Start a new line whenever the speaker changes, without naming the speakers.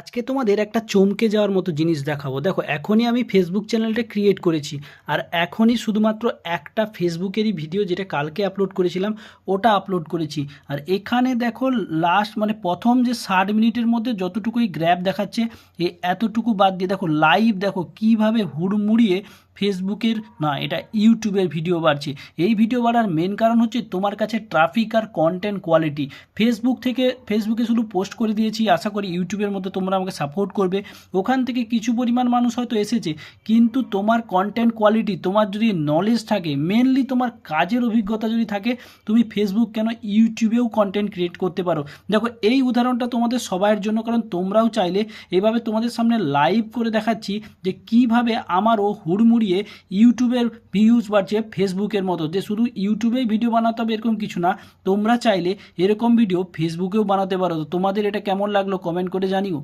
আজকে তোমাদের একটা চমকে যাওয়ার মতো জিনিস দেখাবো। দেখো, এখনই আমি ফেসবুক চ্যানেলটা ক্রিয়েট করেছি আর এখনই শুধুমাত্র একটা ফেসবুকেরই ভিডিও যেটা কালকে আপলোড করেছিলাম, ওটা আপলোড করেছি। আর এখানে দেখো লাস্ট মানে প্রথম যে ষাট মিনিটের মধ্যে যতটুকুই গ্র্যাব দেখাচ্ছে, এ এতটুকু বাদ দিয়ে দেখো লাইভ দেখো কীভাবে হুড়মুড়িয়ে ফেসবুকের না, এটা ইউটিউবের ভিডিও বাড়ছে। এই ভিডিও বাড়ার মেন কারণ হচ্ছে তোমার কাছে ট্রাফিক আর কন্টেন্ট কোয়ালিটি ফেসবুক থেকে ফেসবুকে শুধু পোস্ট করে দিয়েছি, আশা করি ইউটিউবের মধ্যে তোমরা আমাকে সাপোর্ট করবে। ওখান থেকে কিছু পরিমাণ মানুষ হয়তো এসেছে, কিন্তু তোমার কন্টেন্ট কোয়ালিটি তোমার যদি নলেজ থাকে মেনলি তোমার কাজের অভিজ্ঞতা যদি থাকে, তুমি ফেসবুক কেন ইউটিউবেও কন্টেন্ট ক্রিয়েট করতে পারো। দেখো, এই উদাহরণটা তোমাদের সবাইয়ের জন্য, কারণ তোমরাও চাইলে এভাবে তোমাদের সামনে লাইভ করে দেখাচ্ছি যে কীভাবে আমারও হুড়মুড়িয়ে ইউটিউবের ভিউজ বাড়ছে ফেসবুকের মতো। যে শুধু ইউটিউবেই ভিডিও বানাতে হবে এরকম কিছু না, তোমরা চাইলে এরকম ভিডিও ফেসবুকেও বানাতে পারো। তো তোমাদের এটা কেমন লাগল কমেন্ট করে জানিও।